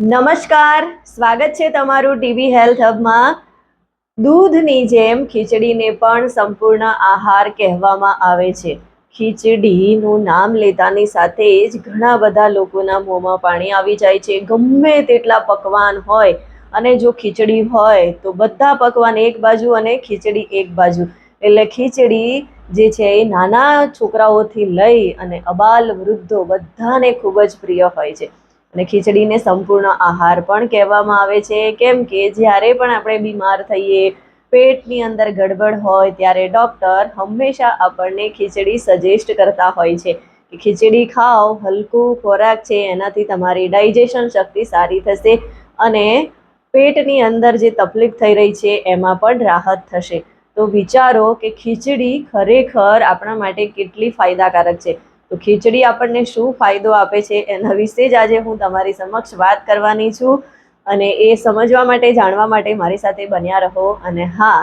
નમસ્કાર, સ્વાગત છે તમારું ટીવી હેલ્થ હબમાં. દૂધની જેમ ખીચડીને પણ સંપૂર્ણ આહાર કહેવામાં આવે છે. ખીચડીનું નામ લેતાની સાથે જ ઘણા બધા લોકોના મોંમાં પાણી આવી જાય છે. ગમે તેટલા પકવાન હોય અને જો ખીચડી હોય તો બધા પકવાન એક બાજુ અને ખીચડી એક બાજુ. એટલે ખીચડી જે છે એ નાના છોકરાઓથી લઈ અને અબાલ વૃદ્ધો બધાને ખૂબ જ પ્રિય હોય છે. અને ખીચડીને સંપૂર્ણ આહાર પણ કહેવામાં આવે છે. કેમ કે જ્યારે પણ આપણે બીમાર થઈએ, પેટની અંદર ગડબડ હોય, ત્યારે ડૉક્ટર હંમેશા આપણને ખીચડી સજેસ્ટ કરતા હોય છે કે ખીચડી ખાઓ, હલકું ખોરાક છે, એનાથી તમારી ડાયજેશન શક્તિ સારી થશે અને પેટની અંદર જે તકલીફ થઈ રહી છે, એમાં પણ રાહત થશે. તો વિચારો કે ખીચડી ખરેખર આપણા માટે કેટલી ફાયદાકારક છે. તો ખીચડી આપણને શું ફાયદો આપે છે એના વિશે જ આજે હું તમારી સમક્ષ વાત કરવાની છું. અને એ સમજવા માટે, જાણવા માટે મારી સાથે બન્યા રહો. અને હા,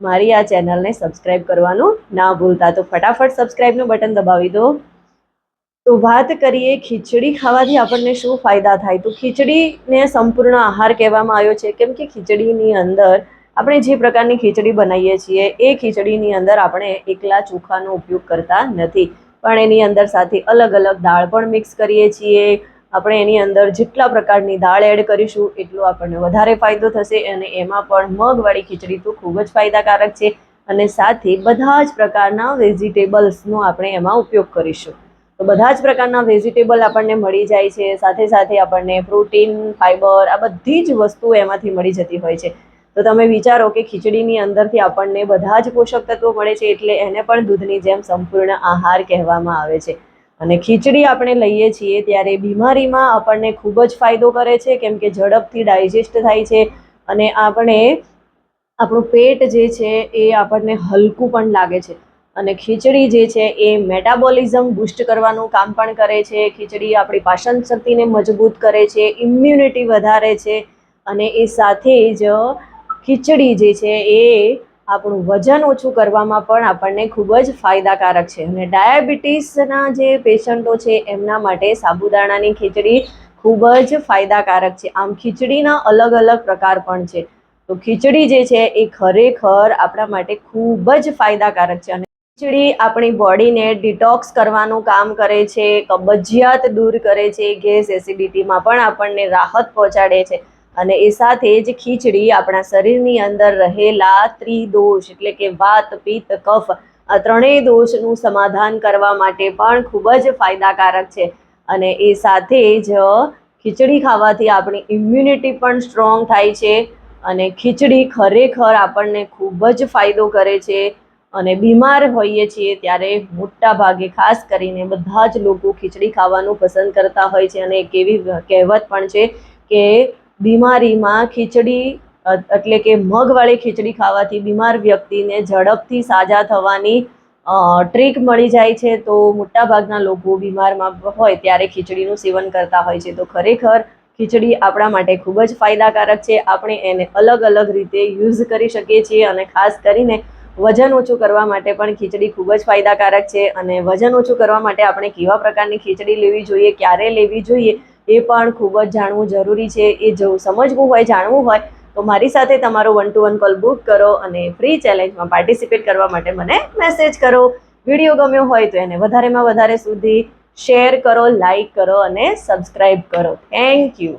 મારી આ ચેનલને સબસ્ક્રાઇબ કરવાનું ના ભૂલતા. તો ફટાફટ સબસ્ક્રાઇબનું બટન દબાવી દો. તો વાત કરીએ ખીચડી ખાવાથી આપણને શું ફાયદા થાય? તો ખીચડીને સંપૂર્ણ આહાર કહેવામાં આવ્યો છે. કેમ કે ખીચડીની અંદર આપણે જે પ્રકારની ખીચડી બનાવીએ છીએ, એ ખીચડીની અંદર આપણે એકલા ચોખાનો ઉપયોગ કરતા નથી. પણ એની અંદર સાથે અલગ અલગ દાળ પણ મિક્સ કરીએ છીએ. આપણે એની અંદર જેટલા પ્રકારની દાળ એડ કરીશું, એટલો આપણને વધારે ફાયદો થશે અને એમાં પણ મગવાળી ખીચડી તો ખૂબ જ ફાયદાકારક છે. અને સાથે બધા જ પ્રકારના વેજીટેબલ્સનો આપણે એમાં ઉપયોગ કરીશું. તો બધા જ પ્રકારના વેજીટેબલ આપણને મળી જાય છે. સાથે સાથે આપણને પ્રોટીન ફાઈબર આ બધી જ વસ્તુઓ એમાંથી મળી જતી હોય છે. તો તમે વિચારો કે ખીચડીની અંદરથી આપણને બધા જ પોષક તત્વો મળે છે એટલે એને પણ દૂધની જેમ સંપૂર્ણ આહાર કહેવામાં આવે છે. અને ખીચડી આપણે લઈએ છીએ ત્યારે બીમારીમાં આપણને ખૂબ જ ફાયદો કરે છે, કેમ કે ઝડપથી ડાયજેસ્ટ થાય છે અને આપણે આપણું પેટ જે છે એ આપણને હલકું પણ લાગે છે. અને ખીચડી જે છે એ મેટાબોલિઝમ બૂસ્ટ કરવાનું કામ પણ કરે છે. ખીચડી આપણી પાચન શક્તિને મજબૂત કરે છે, ઇમ્યુનિટી વધારે છે અને એ સાથે જ ખીચડી જે છે એ આપણું વજન ઓછું કરવામાં પણ આપણને ખૂબ જ ફાયદાકારક છે. અને ડાયાબિટીસના જે પેશન્ટો છે એમના માટે સાબુદાણાની ખીચડી ખૂબ જ ફાયદાકારક છે. આમ ખીચડીના અલગ અલગ પ્રકાર પણ છે. તો ખીચડી જે છે એ ખરેખર આપણા માટે ખૂબ જ ફાયદાકારક છે. અને ખીચડી આપણી બોડીને ડિટોક્સ કરવાનું કામ કરે છે, કબજિયાત દૂર કરે છે, ગેસ એસિડિટીમાં પણ આપણને રાહત પહોંચાડે છે. અને એ સાથે જ ખીચડી આપણા શરીરની અંદર રહેલા ત્રિદોષ એટલે કે વાત, પિત્ત, કફ, આ ત્રણેય દોષનું સમાધાન કરવા માટે પણ ખૂબ જ ફાયદાકારક છે. અને એ સાથે જ ખીચડી ખાવાથી આપણી ઇમ્યુનિટી પણ સ્ટ્રોંગ થાય છે અને ખીચડી ખરેખર આપણને ખૂબ જ ફાયદો કરે છે. અને બીમાર હોઈએ છીએ ત્યારે મોટા ભાગે ખાસ કરીને બધા જ લોકો ખીચડી ખાવાનું પસંદ કરતા હોય છે અને એક એવી કહેવત પણ છે કે બીમારીમાં ખીચડી એટલે કે મગવાળી ખીચડી ખાવાથી બીમાર વ્યક્તિને ઝડપથી સાજા થવાની ટ્રીક મળી જાય છે. તો મોટાભાગના લોકો બીમારમાં હોય ત્યારે ખીચડીનું સેવન કરતા હોય છે. તો ખરેખર ખીચડી આપણા માટે ખૂબ જ ફાયદાકારક છે. આપણે એને અલગ અલગ રીતે યુઝ કરી શકીએ છીએ અને ખાસ કરીને વજન ઓછું કરવા માટે પણ ખીચડી ખૂબ જ ફાયદાકારક છે. અને વજન ઓછું કરવા માટે આપણે કેવા પ્રકારની ખીચડી લેવી જોઈએ, ક્યારે લેવી જોઈએ એ પણ ખૂબ જ જાણવું જરૂરી છે. એ જો સમજવું હોય, જાણવું હોય, તો મારી સાથે તમારો one to one call book કરો અને ફ્રી ચેલેન્જમાં પાર્ટિસિપેટ કરવા માટે મને મેસેજ કરો. વીડિયો ગમ્યો હોય તો એને વધારેમાં વધારે સુધી શેર કરો લાઈક કરો અને સબસ્ક્રાઈબ કરો. Thank you